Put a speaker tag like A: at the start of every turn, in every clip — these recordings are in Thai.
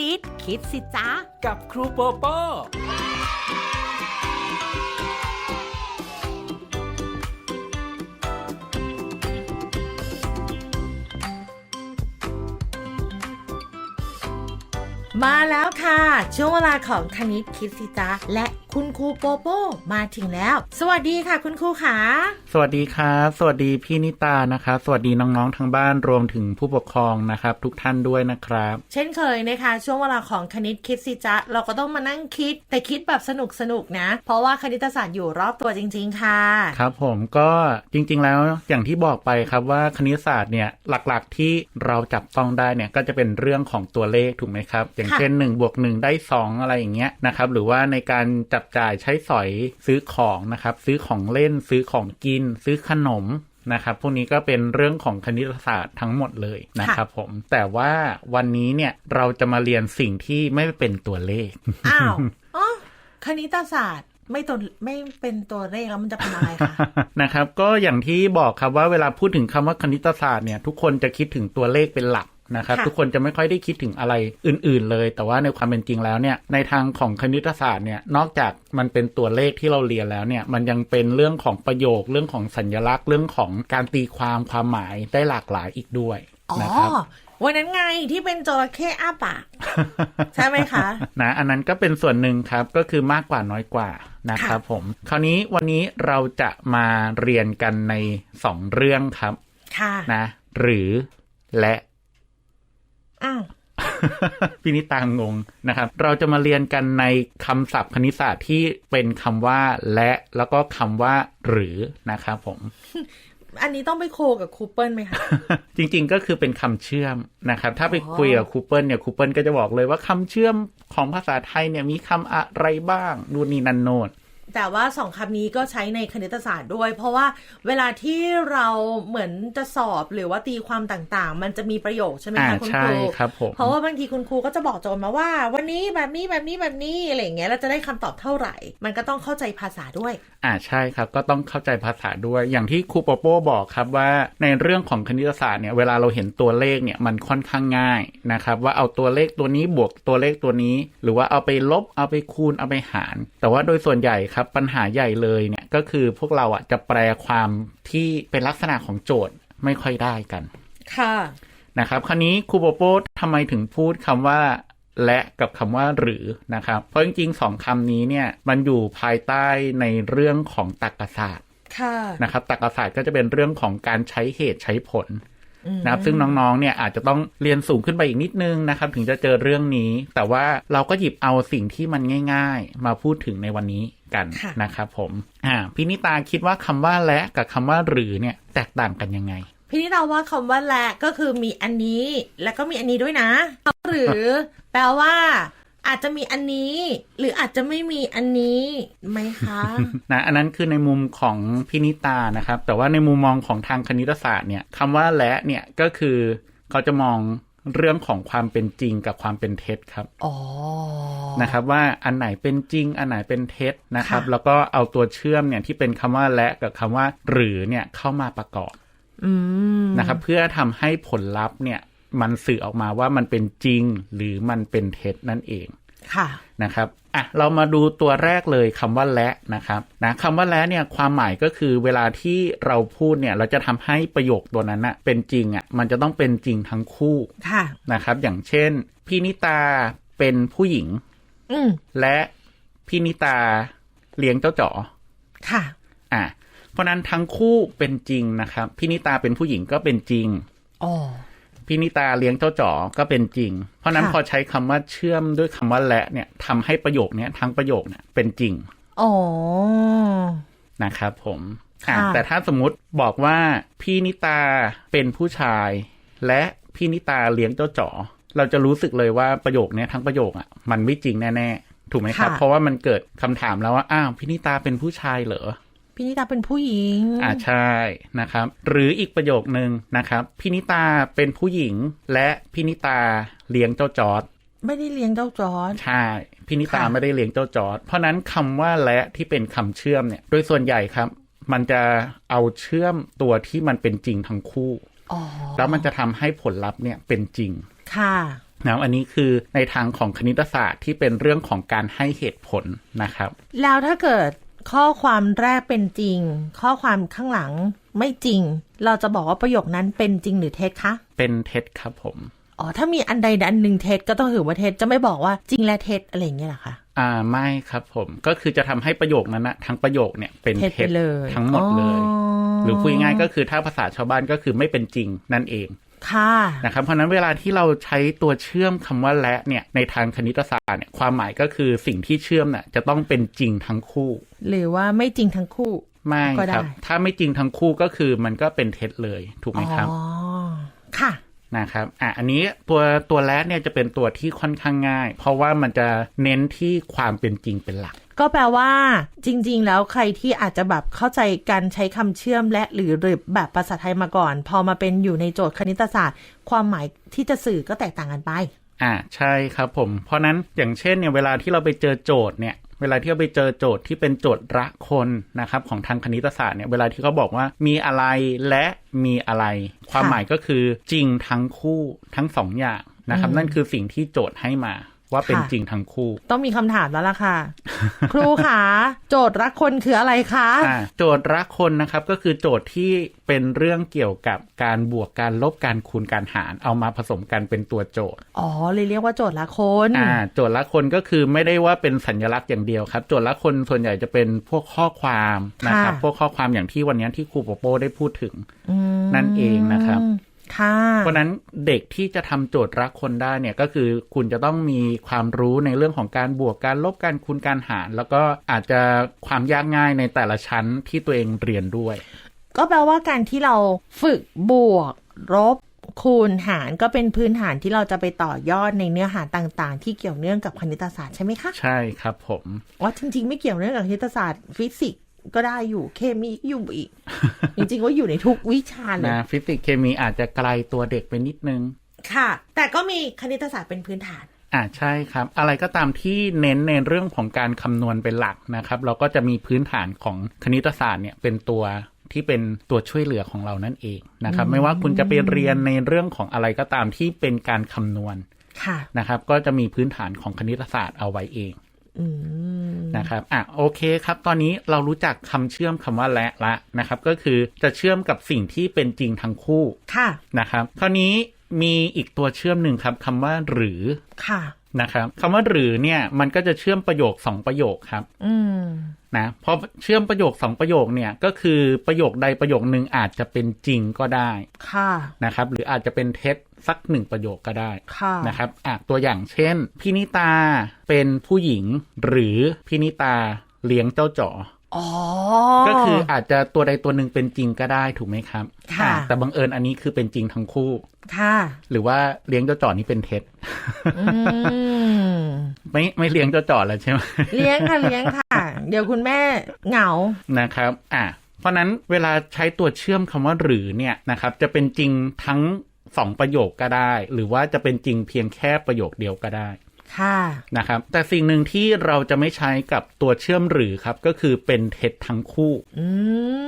A: ณิต คิดสิจ๊ะ
B: กับครูโปโป้
A: มาแล้วค่ะ ช่วงเวลาของคณิตคิดสิจ๊ะและคุณครูโปโป้มาถึงแล้ว สวัสดีค่ะ คุณครูขา
C: สวัสดีครับสวัสดีพี่นิตานะครับสวัสดีน้องๆทางบ้านรวมถึงผู้ปกครองนะครับ ทุกท่านด้วยนะครับ
A: เช่นเคยนะคะ ช่วงเวลาของคณิตคิดสิจ๊ะเราก็ต้องมานั่งคิด แต่คิดแบบสนุกสนุกๆนะ เพราะว่าคณิตศาสตร์อยู่รอบตัวจริง ๆ ค่ะ
C: ครับผมก็จริง ๆ แล้วอย่างที่บอกไปครับว่าคณิตศาสตร์เนี่ยหลักๆที่เราจับต้องได้เนี่ยก็จะเป็นเรื่องของตัวเลขถูกไหมครับอย่างเช่น1บวก1ได้ 2 อะไรอย่างเงี้ยนะครับหรือว่าในการจับจ่ายใช้สอยซื้อของนะครับซื้อของเล่นซื้อของกิน ซื้อขนมนะครับพวกนี้ก็เป็นเรื่องของคณิตศาสตร์ทั้งหมดเลยนะครับผม แต่ว่าวันนี้เนี่ยเราจะมาเรียนสิ่งที่ไม่เป็นตัวเลข
A: อ้าวอ๋อคณิตศาสตร์ไม่ตัวไม่เป็นตัวเลขแล้วมันจะเป็นอะไรคะ
C: นะครับ ก็อย่างที่บอกครับว่าเวลาพูดถึงคำว่าคณิตศาสตร์เนี่ย ทุกคนจะคิดถึงตัวเลขเป็นหลัก นะครับ
A: ค่ะ
C: ทุกคนจะไม่ค่อยได้คิดถึงอะไรอื่น ๆ เลย แต่ว่าในความเป็นจริงแล้วเนี่ยในทางของคณิตศาสตร์เนี่ยนอกจากมันเป็นตัวเลขที่เราเรียนแล้วเนี่ยมันยังเป็นเรื่องของประโยคเรื่องของสัญลักษณ์เรื่องของการตีความความหมายได้หลากหลายอีกด้วย
A: อ๋อ
C: นะครับ
A: วันนั้นไงที่เป็นจระเข้อ้าปากใช่ไหมคะ
C: นะอันนั้นก็เป็นส่วนหนึ่งครับก็คือมากกว่าน้อยกว่านะครับผม คราวนี้วันนี้เราจะมาเรียนกันในสองเรื่องครับ
A: ค่ะ
C: นะ หรือและ
A: อ้าว
C: พินิตางงนะครับ เราจะมาเรียนกันในคำศัพท์คณิตศาสตร์ที่เป็นคำว่าและแล้วก็คำว่าหรือนะครับผม
A: อันนี้ต้องไปโคกับครูเปิลไหมคะ
C: จริงๆก็คือเป็นคำเชื่อมนะครับ ถ้าไป
A: อ๋อ
C: คุยกับครูเปิลเนี่ยครูเปิลก็จะบอกเลยว่าคำเชื่อมของภาษาไทยเนี่ยมีคำอะไรบ้างดูนนี่นันโนด
A: แต่ว่าสองคำนี้ก็ใช้ในคณิตศาสตร์ด้วย เพราะว่าเวลาที่เราเหมือนจะสอบหรือว่าตีความต่างๆ มันจะมีประโยคใช่ไหม
C: อ่า
A: คะคุณ
C: ใช่
A: ครู
C: ครับผม
A: เพราะว่าบางทีคุณครูก็จะบอกโจทย์มาว่า วันนี้แบบนี้แบบนี้แบบนี้อะไรอย่างเงี้ยเราจะได้คำตอบเท่าไหร่ มันก็ต้องเข้าใจภาษาด้วย
C: อ่าใช่ครับ ก็ต้องเข้าใจภาษาด้วย อย่างที่ครูโปโป้บอกครับว่าในเรื่องของคณิตศาสตร์เนี่ยเวลาเราเห็นตัวเลขเนี่ยมันค่อนข้างง่ายนะครับว่าเอาตัวเลขตัวนี้บวกตัวเลขตัวนี้ หรือว่าเอาไปลบเอาไปคูณเอาไปหาร แต่ว่าโดยส่วนใหญ่ครับปัญหาใหญ่เลยเนี่ยก็คือพวกเราอะจะแปลความที่เป็นลักษณะของโจทย์ไม่ค่อยได้กัน
A: ค่ะ
C: นะครับ คราวนี้ครูโปโป้ทำไมถึงพูดคำว่าและกับคำว่าหรือนะครับ เพราะจริงๆสองคำนี้เนี่ยมันอยู่ภายใต้ในเรื่องของตรรกศาสตร์
A: ค่ะ
C: นะครับตรรกศาสตร์ก็จะเป็นเรื่องของการใช้เหตุใช้ผล
A: อืม
C: นะครับซึ่งน้องๆเนี่ยอาจจะต้องเรียนสูงขึ้นไปอีกนิดนึงนะครับ ถึงจะเจอเรื่องนี้ แต่ว่าเราก็หยิบเอาสิ่งที่มันง่าย ๆ มาพูดถึงในวันนี้กัน
A: ค่ะ
C: นะครับผมอ่าพินิตาคิดว่าคำว่าและกับคำว่าหรือเนี่ยแตกต่างกันยังไง
A: พี่นิดาว่าคำว่าและก็คือมีอันนี้ แล้วก็มีอันนี้ด้วยนะ หรือแปลว่า อาจจะมีอันนี้ หรืออาจจะไม่มีอันนี้ไหมคะ
C: นะอันนั้นคือในมุมของพินิตานะครับ แต่ว่าในมุมมองของทางคณิตศาสตร์เนี่ยคำว่าและเนี่ยก็คือเขาจะมองเรื่องของความเป็นจริงกับความเป็นเท็จครับ
A: อ๋อ
C: นะครับว่าอันไหนเป็นจริง อันไหนเป็นเท็จนะครับ
A: ค่ะ
C: แล้วก็เอาตัวเชื่อมเนี่ยที่เป็นคำว่าและกับคำว่า หรือเนี่ยเข้ามาประกอบ
A: อืม
C: นะครับเพื่อทำให้ผลลัพธ์เนี่ย มันสื่อออกมาว่ามันเป็นจริงหรือมันเป็นเท็จนั่นเอง
A: ค่ะ
C: นะครับอะเรามาดูตัวแรกเลยคำว่าและนะครับนะคำว่าและเนี่ยความหมายก็คือเวลาที่เราพูดเนี่ยเราจะทำให้ประโยคตัวนั้นอะเป็นจริงอะมันจะต้องเป็นจริงทั้งคู่
A: ค่ะ
C: นะครับ อย่างเช่น พี่นิตาเป็นผู้หญิง
A: อืม
C: และพี่นิตาเลี้ยงเจ้าจ๋อ
A: ค่ะ
C: อะเพราะฉะนั้นทั้งคู่เป็นจริงนะครับพี่นิตาเป็นผู้หญิงก็เป็นจริง
A: อ๋อ
C: พี่นิตาเลี้ยงเจ้าจ๋อก็เป็นจริง เพราะฉะนั้น
A: ค่ะ
C: พอใช้คำว่าเชื่อมด้วยคำว่าและเนี่ยทำให้ประโยคเนี้ยทั้งประโยคเนี่ยเป็นจริง
A: อ๋อ
C: นะครับผมอะ
A: ค่ะ
C: แต่ถ้าสมมติบอกว่าพี่นิตาเป็นผู้ชาย และพี่นิตาเลี้ยงเจ้าจ๋อเราจะรู้สึกเลยว่าประโยคเนี้ยทั้งประโยคอะมันไม่จริงแน่ ๆ ถูกไหมครับ เพราะว่ามันเกิดคำถามแล้วว่าอ้าวพี่นิตาเป็นผู้ชายเหรอ
A: พี่นิดาเป็นผู้หญิง
C: อ่าใช่นะครับ หรืออีกประโยคนึงนะครับพินิตาเป็นผู้หญิง และพินิตาเลี้ยงเจ้าจอร์ด
A: ไม่ได้เลี้ยงเจ้าจอร์ด
C: ใช่พินิตา
A: ค่ะ
C: ไม่ได้เลี้ยงเจ้าจอร์ดเพราะนั้นคำว่าและที่เป็นคำเชื่อมเนี่ย โดยส่วนใหญ่ครับ มันจะเอาเชื่อมตัวที่มันเป็นจริงทั้งคู่
A: อ๋อ
C: แล้วมันจะทำให้ผลลัพธ์เนี่ยเป็นจริง
A: ค่ะ
C: นะอันนี้คือในทางของคณิตศาสตร์ที่เป็นเรื่องของการให้เหตุผลนะครับ
A: แล้วถ้าเกิด ข้อความแรกเป็นจริง ข้อความข้างหลังไม่จริง เราจะบอกว่าประโยคนั้นเป็นจริงหรือเท็จคะ
C: เป็นเท็จครับผม
A: อ๋อ ถ้ามีอันใดอันหนึ่งเท็จก็ต้องถือว่าเท็จจะไม่บอกว่าจริงและเท็จอะไรอย่างเงี้ยเหรอคะ
C: อ่าไม่ครับผมก็คือจะทำให้ประโยคนั้นนะทั้งประโยคเนี่ยเป็น
A: เท็จ
C: เท็
A: ไป
C: จ
A: เลย
C: ทั้งหมดเลย
A: อ๋อ
C: หรือพูดง่ายๆก็คือถ้าภาษาชาวบ้านก็คือไม่เป็นจริงนั่นเอง
A: ค่ะ
C: นะครับเพราะฉะนั้นเวลาที่เราใช้ตัวเชื่อมคำว่าและเนี่ยในทางคณิตศาสตร์เนี่ยความหมายก็คือสิ่งที่เชื่อมน่ะจะต้องเป็นจริงทั้งคู่
A: หรือว่าไม่จริงทั้งคู่
C: ไม่
A: ก็ได้
C: ครับ ถ้าไม่จริงทั้งคู่ก็คือมันก็เป็นเท็จเลยถูกไหมครับ
A: อ๋อค่ะ
C: นะครับอะอันนี้ตัวตัวแรกเนี่ยจะเป็นตัวที่ค่อนข้างง่าย เพราะว่ามันจะเน้นที่ความเป็นจริงเป็นหลัก
A: ก็แปลว่า จริง ๆ แล้วใครที่อาจจะแบบเข้าใจการใช้คำเชื่อมและหรือแบบภาษาไทยมาก่อน พอมาเป็นอยู่ในโจทย์คณิตศาสตร์ ความหมายที่จะสื่อก็แตกต่างกันไป
C: อ่าใช่ครับผม เพราะนั้นอย่างเช่นเนี่ยเวลาที่เราไปเจอโจทย์เนี่ยเวลาที่เราไปเจอโจทย์ที่เป็นโจทย์ระคนนะครับของทางคณิตศาสตร์เนี่ยเวลาที่เขาบอกว่ามีอะไรและมีอะไร ความหมายก็คือจริงทั้งคู่ทั้งสองอย่างนะครับ นั่นคือสิ่งที่โจทย์ให้มา ว่าเป็น
A: ค่ะ
C: จริงทั้งคู่
A: ต้องมีคำถามแล้วล่ะค่ะ ครูขาโจทย์รักคนคืออะไรคะ
C: อ่าโจทย์รักคนนะครับก็คือโจทย์ที่เป็นเรื่องเกี่ยวกับการบวกการลบการคูณการหารเอามาผสมกันเป็นตัวโจทย์
A: อ๋อเลยเรียกว่าโจทย์รักคน
C: อ่าโจทย์ละคนก็คือไม่ได้ว่าเป็นสัญลักษณ์อย่างเดียวครับ โจทย์ละคนส่วนใหญ่จะเป็นพวกข้อความนะครับพวกข้อความอย่างที่วันนี้ที่ครูโปโป้ได้พูดถึง
A: ม
C: นั่นเองนะครับ
A: ค่ะ
C: เพราะฉะนั้นเด็กที่จะทำโจทย์รักคนได้เนี่ยก็คือคุณจะต้องมีความรู้ในเรื่องของการบวกการลบการคูณการหาร แล้วก็อาจจะความยากง่ายในแต่ละชั้นที่ตัวเองเรียนด้วย
A: ก็แปลว่าการที่เราฝึกบวกลบคูณหารก็เป็นพื้นฐานที่เราจะไปต่อยอดในเนื้อหาต่างๆ ที่เกี่ยวเนื่องกับคณิตศาสตร์ใช่ไหมคะ
C: ใช่ครับผม
A: ว่าจริงๆ ไม่เกี่ยวเนื่องกับคณิตศาสตร์ฟิสิกส์ ก็ได้อยู่เคมีก็อยู่อีก จริงๆว่าอยู่ในทุกวิชาเลย
C: นะฟิสิกส์เคมีอาจจะไกลตัวเด็กไปนิดนึง
A: ค่ะ แต่ก็มีคณิตศาสตร์เป็นพื้นฐาน
C: อ่าใช่ครับ อะไรก็ตามที่เน้นในเรื่องของการคำนวณเป็นหลักนะครับ เราก็จะมีพื้นฐานของคณิตศาสตร์เนี่ยเป็นตัวที่เป็นตัวช่วยเหลือของเรานั่นเองนะครับ ไม่ว่าคุณจะไปเรียนในเรื่องของอะไรก็ตามที่เป็นการคำนวณ
A: ค่ะ
C: นะครับ ก็จะมีพื้นฐานของคณิตศาสตร์เอาไว้เอง
A: อืม
C: นะครับ อะ โอเคครับ ตอนนี้เรารู้จักคำเชื่อมคำว่าและละนะครับ ก็คือจะเชื่อมกับสิ่งที่เป็นจริงทั้งคู่
A: ค่ะ
C: นะครับ คราวนี้มีอีกตัวเชื่อมหนึ่งครับคำว่าหรือ
A: ค่ะ
C: นะครับคำว่าหรือเนี่ยมันก็จะเชื่อมประโยคสองประโยคครับ
A: อืม
C: นะพอเชื่อมประโยคสองประโยคเนี่ยก็คือประโยคใดประโยคหนึ่งอาจจะเป็นจริงก็ได้
A: ค่ะ
C: นะครับ หรืออาจจะเป็นเท็จสักหนึ่งประโยคก็ได้
A: ค่ะ
C: นะครับอะตัวอย่างเช่น พินิตาเป็นผู้หญิง หรือพินิตาเลี้ยงเจ้าจ๋อ
A: อ๋อ
C: ก็คืออาจจะตัวใดตัวหนึ่งเป็นจริงก็ได้ถูกไหมครับ
A: ค่ะ
C: อ่แต่บังเอิญอันนี้คือเป็นจริงทั้งคู่
A: ค่ะ
C: หรือว่าเลี้ยงเจ้าจ๋อนี่เป็นเท็จ
A: อืม
C: ไม่ไม่เลี้ยงเจ้าจ๋อแล้วใช่ไหม
A: เลี้ยงค่ะเลี้ยงค่ะ เดี๋ยวคุณแม่เหงา
C: นะครับ อะ เพราะนั้นเวลาใช้ตัวเชื่อมคำว่าหรือเนี่ยนะครับ จะเป็นจริงทั้งสองประโยคก็ได้ หรือว่าจะเป็นจริงเพียงแค่ประโยคเดียวก็ได้
A: ค่ะ
C: นะครับ แต่สิ่งหนึ่งที่เราจะไม่ใช้กับตัวเชื่อมหรือครับ ก็คือเป็นเท็จทั้งคู่
A: อื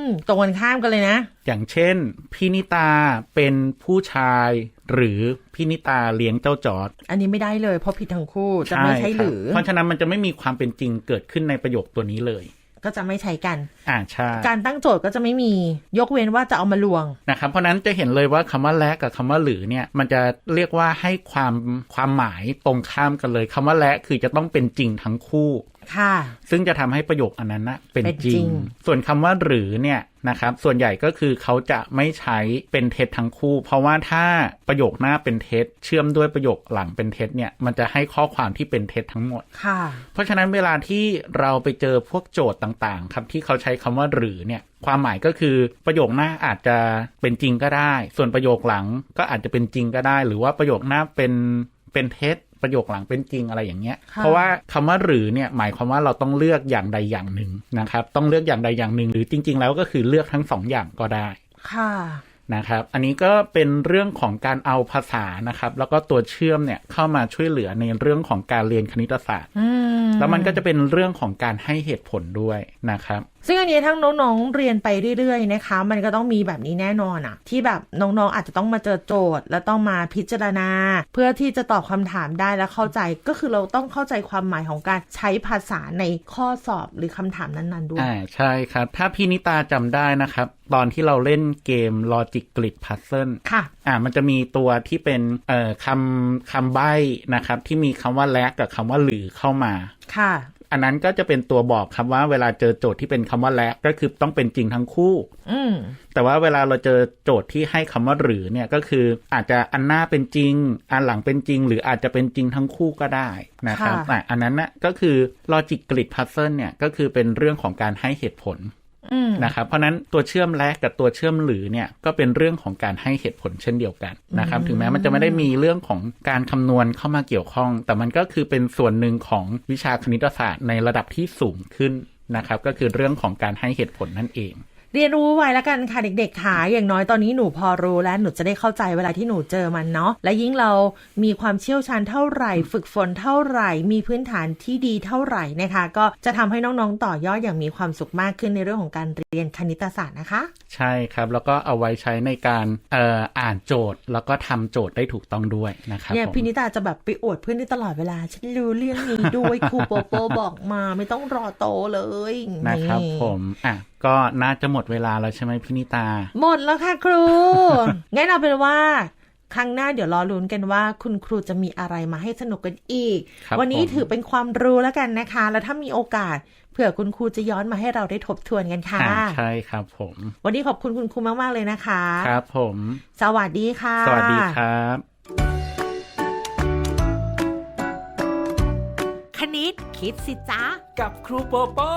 A: มตรงกันข้ามกันเลยนะ
C: อย่างเช่นพินิตาเป็นผู้ชาย หรือพินิตาเลี้ยงเจ้าจอด
A: อันนี้ไม่ได้เลยเพราะผิดทั้งคู่จะไม่ใช่
C: ค
A: ห
C: รับ
A: รือ
C: เพราะฉะนั้นมันจะไม่มีความเป็นจริงเกิดขึ้นในประโยคตัวนี้เลย
A: ก็จะไม่ใช้กัน
C: อ่าใช่
A: การตั้งโจทย์ก็จะไม่มียกเว้นว่าจะเอามาลวง
C: นะครับเพราะฉะนั้นจะเห็นเลยว่าคำว่าและกับคำว่าหรือเนี่ยมันจะเรียกว่าให้ความความหมายตรงข้ามกันเลยคำว่าและคือจะต้องเป็นจริงทั้งคู่
A: ค่ะ
C: ซึ่งจะทำให้ประโยคอันนั้นนะเป็น
A: เป็น
C: จ
A: จริ
C: ริง
A: ง
C: ส่วนคำว่าหรือเนี่ยนะครับ ส่วนใหญ่ก็คือเขาจะไม่ใช้เป็นเท็จทั้งคู่ เพราะว่าถ้าประโยคหน้าเป็นเท็จ เชื่อมด้วยประโยคหลังเป็นเท็จเนี่ย มันจะให้ข้อความที่เป็นเท็จทั้งหมด
A: ค่ะ
C: เพราะฉะนั้นเวลาที่เราไปเจอพวกโจทย์ต่างๆ ครับที่เขาใช้คำว่าหรือเนี่ย ความหมายก็คือประโยคหน้าอาจจะเป็นจริงก็ได้ ส่วนประโยคหลังก็อาจจะเป็นจริงก็ได้ หรือว่าประโยคหน้าเป็นเป็นเท็จ ประโยคหลังเป็นจริงอะไรอย่างเงี้ย
A: ค่ะ
C: เพราะว่าคำว่าหรือเนี่ยหมายความว่าเราต้องเลือกอย่างใดอย่างหนึ่งนะครับ ต้องเลือกอย่างใดอย่างหนึ่ง หรือจริง ๆ แล้วก็คือเลือกทั้งสองอย่างก็ได้
A: ค่ะ
C: นะครับ อันนี้ก็เป็นเรื่องของการเอาภาษานะครับ แล้วก็ตัวเชื่อมเนี่ยเข้ามาช่วยเหลือในเรื่องของการเรียนคณิตศาสตร์
A: อืม
C: แล้วมันก็จะเป็นเรื่องของการให้เหตุผลด้วยนะครับ
A: ซึ่งอันนี้ทั้งน้องๆเรียนไปเรื่อยๆนะคะ มันก็ต้องมีแบบนี้แน่นอนอะที่แบบน้องๆอาจจะต้องมาเจอโจทย์ แล้วต้องมาพิจารณา เพื่อที่จะตอบคำถามได้และเข้าใจก็คือเราต้องเข้าใจความหมายของการใช้ภาษาในข้อสอบหรือคำถามนั้นๆด้วย
C: อ่าใช่ครับ ถ้าพี่นิตาจำได้นะครับ ตอนที่เราเล่นเกม Logic Grid Puzzle
A: ค่ะ
C: อ่ามันจะมีตัวที่เป็นเอ่อคำคำใบ้นะครับ ที่มีคำว่าและกับคำว่าหรือเข้ามา
A: ค่ะ
C: อันนั้นก็จะเป็นตัวบอกครับว่าเวลาเจอโจทย์ที่เป็นคำว่าและก็คือต้องเป็นจริงทั้งคู่
A: อืม
C: แต่ว่าเวลาเราเจอโจทย์ที่ให้คำว่าหรือเนี่ยก็คืออาจจะอันหน้าเป็นจริง อันหลังเป็นจริง หรืออาจจะเป็นจริงทั้งคู่ก็ได้นะครับ
A: ค่ะ
C: อะอันนั้นนะก็คือ logic grid puzzle เนี่ยก็คือเป็นเรื่องของการให้เหตุผล
A: อืม
C: นะครับเพราะฉะนั้นตัวเชื่อมและกับตัวเชื่อมหรือเนี่ยก็เป็นเรื่องของการให้เหตุผลเช่นเดียวกันนะครับถึงแม้มันจะไม่ได้มีเรื่องของการคำนวณเข้ามาเกี่ยวข้อง แต่มันก็คือเป็นส่วนหนึ่งของวิชาคณิตศาสตร์ในระดับที่สูงขึ้นนะครับก็คือเรื่องของการให้เหตุผลนั่นเอง
A: เรียนรู้ไว้แล้วกันค่ะเด็กๆค่ะอย่างน้อยตอนนี้หนูพอรู้แล้วหนูจะได้เข้าใจเวลาที่หนูเจอมันเนาะและยิ่งเรามีความเชี่ยวชาญเท่าไหร่ ฝึกฝนเท่าไหร่ มีพื้นฐานที่ดีเท่าไหร่นะคะ ก็จะทำให้น้องๆต่อยอดอย่างมีความสุขมากขึ้นในเรื่องของการเรียนคณิตศาสตร์นะคะ
C: ใช่ครับแล้วก็เอาไว้ใช้ในการเอ่ออ่านโจทย์ แล้วก็ทำโจทย์ได้ถูกต้องด้วยนะครับ
A: เนี่ย
C: ผม
A: พินิตาจะแบบไปอวดเพื่อนได้ตลอดเวลาฉันรู้เรื่องนี้ด้วยครูโปโปบอกมาไม่ต้องรอโตเลย
C: นะครับ
A: นี่
C: ผมอะก็น่าจะหมดเวลาแล้วใช่ไหมพี่นิตา
A: หมดแล้วค่ะครู งั้นเอาเป็นว่า ครั้งหน้าเดี๋ยวรอลุ้นกันว่า คุณครูจะมีอะไรมาให้สนุกกันอีก
C: ครับ
A: วันนี้
C: ผม
A: ถือเป็นความรู้แล้วกันนะคะ แล้วถ้ามีโอกาสเผื่อคุณครูจะย้อนมาให้เราได้ทบทวนกันค่ะ
C: อ่าใช่ครับผม
A: วันนี้ขอบคุณคุณครูมาก ๆ เลยนะคะ
C: ครับผม
A: สวัสดีค่ะ
C: สวัสดีครับ
A: คณิตคิดสิจ๊ะ
B: กับครูโปโป้